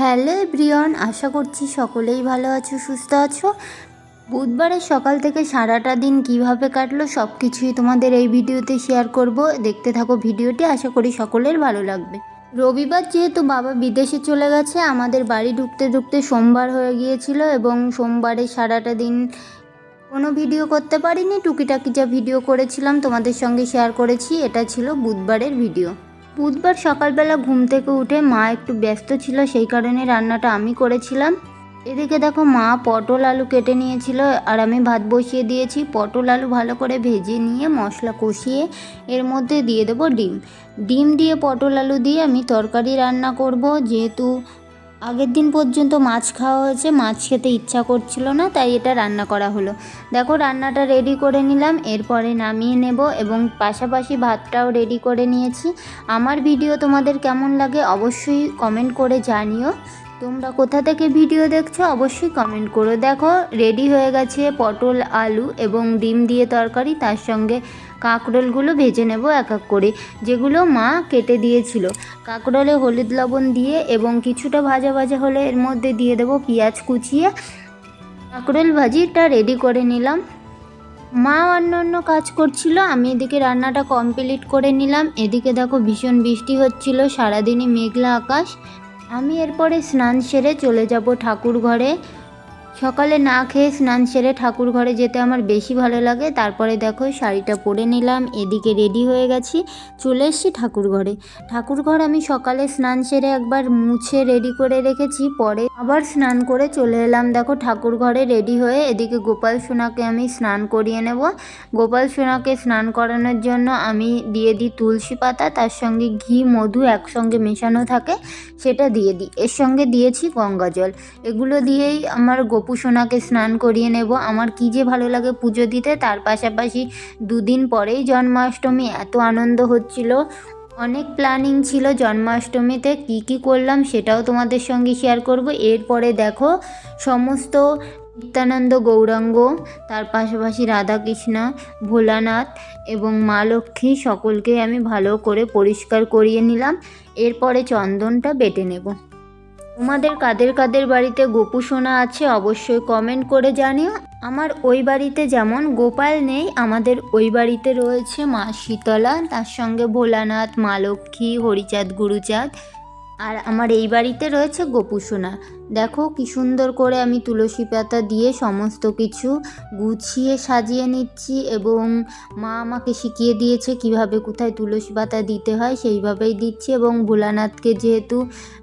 Hello Brian আশা করছি সকলেই ভালো আছো, সুস্থ আছো। বুধবারের সকাল থেকে সারাটা দিন কীভাবে কাটলো সব কিছুই তোমাদের এই ভিডিওতে শেয়ার করব। দেখতে থাকো ভিডিওটি, আশা করি সকলের ভালো লাগবে। রবিবার যেহেতু বাবা বিদেশে চলে গেছে, আমাদের বাড়ি ঢুকতে ঢুকতে সোমবার হয়ে গিয়েছিল এবং সোমবারে সারাটা দিন কোনো ভিডিও করতে পারিনি। টুকিটাকি যা ভিডিও করেছিলাম তোমাদের সঙ্গে শেয়ার করেছি, এটা ছিল বুধবারের ভিডিও। বুধবার সকালবেলা ঘুম থেকে উঠে মা একটু ব্যস্ত ছিল, সেই কারণে রান্নাটা আমি করেছিলাম। এদিকে দেখো মা পটল আলু কেটে নিয়েছিল আর আমি ভাত বসিয়ে দিয়েছি। পটল আলু ভালো করে ভেজে নিয়ে মশলা কষিয়ে এর মধ্যে দিয়ে দেবো ডিম। ডিম দিয়ে পটল আলু দিয়ে আমি তরকারি রান্না করব। যেহেতু আগের দিন পর্যন্ত মাছ খাওয়া হয়েছে, মাছ খেতে ইচ্ছা করছিল না, তাই এটা রান্না করা হলো। দেখো, রান্নাটা রেডি করে নিলাম, এরপরে নামিয়ে নেব এবং পাশাপাশি ভাতটাও রেডি করে নিয়েছি। আমার ভিডিও তোমাদের কেমন লাগে অবশ্যই কমেন্ট করে জানিও। তোমরা কোথা থেকে ভিডিও দেখছ অবশ্যই কমেন্ট করো। দেখো রেডি হয়ে গেছে পটল, আলু এবং ডিম দিয়ে তরকারি, তার সঙ্গে কাঁকরোলগুলো ভেজে নেব এক এক করে, যেগুলো মা কেটে দিয়েছিল। কাঁকরোলে হলুদ লবণ দিয়ে এবং কিছুটা ভাজা ভাজা হলে এর মধ্যে দিয়ে দেবো পেঁয়াজ কুচিয়ে। কাঁকরোল ভাজিটা রেডি করে নিলাম। মা অন্য অন্য কাজ করছিল, আমি এদিকে রান্নাটা কমপ্লিট করে নিলাম। এদিকে দেখো ভীষণ বৃষ্টি হচ্ছিল, সারাদিনই মেঘলা আকাশ। আমি এরপরে স্নান সেরে চলে যাব ঠাকুর ঘরে। সকালে না খেয়ে স্নান সেরে ঠাকুর ঘরে যেতে আমার বেশি ভালো লাগে। তারপরে দেখো শাড়িটা পরে নিলাম, এদিকে রেডি হয়ে গেছি, চলে এসেছি ঠাকুর ঘরে। ঠাকুর ঘর আমি সকালে স্নান সেরে একবার মুছে রেডি করে রেখেছি, পরে আবার স্নান করে চলে এলাম। দেখো ঠাকুর ঘরে রেডি হয়ে এদিকে গোপাল সোনাকে আমি স্নান করিয়ে নেব। গোপাল সোনাকে স্নান করানোর জন্য আমি দিয়ে দিই তুলসী পাতা, তার সঙ্গে ঘি, মধু একসঙ্গে মেশানো থাকে, সেটা দিয়ে দিই। এর সঙ্গে দিয়েছি গঙ্গা জল এগুলো দিয়েই আমার গোপু সোনাকে স্নান করিয়ে নেব। আমার কী যে ভালো লাগে পুজো দিতে। তার পাশাপাশি দুদিন পরেই জন্মাষ্টমী। এত আনন্দ হচ্ছিল। অনেক প্ল্যানিং ছিল জন্মাষ্টমীতে। কি কি করলাম সেটাও তোমাদের সঙ্গে শেয়ার করব। এরপরে দেখো, সমস্ত নিত্যানন্দ গৌরাঙ্গ, তার পাশাপাশি রাধাকৃষ্ণ, ভোলানাথ এবং মা লক্ষ্মী সকলকে আমি ভালো করে পরিষ্কার করিয়ে নিলাম। এরপরে চন্দনটা বেটে নেব। তোমাদের কাদের কাদের বাড়িতে গোপু সোনা আছে অবশ্যই কমেন্ট করে জানিও। আমার ওই বাড়িতে যেমন গোপাল নেই, আমাদের ওই বাড়িতে রয়েছে মা শীতলা, তার সঙ্গে ভোলানাথ, মা লক্ষ্মী, হরিচাঁদ, গুরুচাঁদ। আর আমার এই বাড়িতে রয়েছে গোপুসোনা। দেখো কি সুন্দর করে আমি তুলসী পাতা দিয়ে সমস্ত কিছু গুছিয়ে সাজিয়ে নিচ্ছি এবং মা আমাকে শিখিয়ে দিয়েছে কীভাবে কোথায় তুলসী পাতা দিতে হয়, সেইভাবেই দিচ্ছি এবং ভোলানাথকে যেহেতু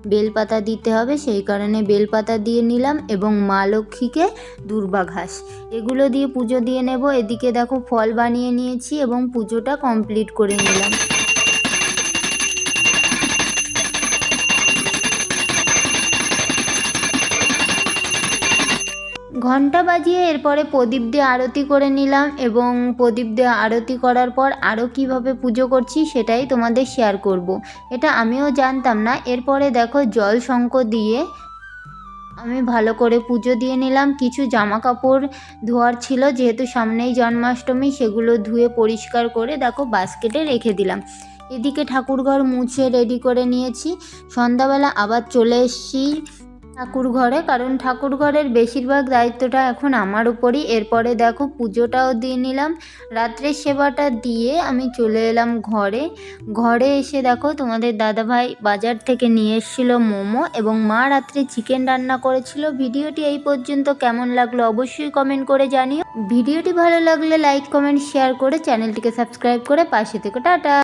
বেলপাতা দিতে হবে, সেই কারণে বেলপাতা দিয়ে নিলাম এবং মা লক্ষ্মীকে দুর্বা ঘাস এগুলো দিয়ে পুজো দিয়ে নেব। এদিকে দেখো ফল বানিয়ে নিয়েছি এবং পুজোটা কমপ্লিট করে নিলাম। ঘণ্টা বাজিয়ে এরপরে প্রদীপ দিয়ে আরতি করে নিলাম এবং প্রদীপ দিয়ে আরতি করার পর আরও কীভাবে পুজো করছি সেটাই তোমাদের শেয়ার করব। এটা আমিও জানতাম না। এরপরে দেখো জল শঙ্খ দিয়ে আমি ভালো করে পুজো দিয়ে নিলাম। কিছু জামা কাপড় ধোয়ার ছিল, যেহেতু সামনেই জন্মাষ্টমী, সেগুলো ধুয়ে পরিষ্কার করে দেখো বাস্কেটে রেখে দিলাম। এদিকে ঠাকুরঘর মুছে রেডি করে নিয়েছি। সন্ধ্যাবেলা আবার চলে এসেছি। ঠাকুর ঘরে কারণ ঠাকুর ঘরের বেশিরভাগ দায়িত্বটা এখন আমার উপরই। এরপরে দেখো, পুজোটাও দিয়ে নিলাম। রাত্রের সেবাটা দিয়ে আমি চলে এলাম ঘরে। ঘরে এসে দেখো, তোমাদের দাদাভাই বাজার থেকে নিয়ে এসেছিল মোমো এবং মা রাত্রে চিকেন রান্না করেছিল। ভিডিওটি এই পর্যন্ত কেমন লাগল অবশ্যই কমেন্ট করে জানিও। ভিডিওটি ভালো লাগলে লাইক কমেন্ট শেয়ার করে চ্যানেলটিকে সাবস্ক্রাইব করে পাশে থেকে। টাটা!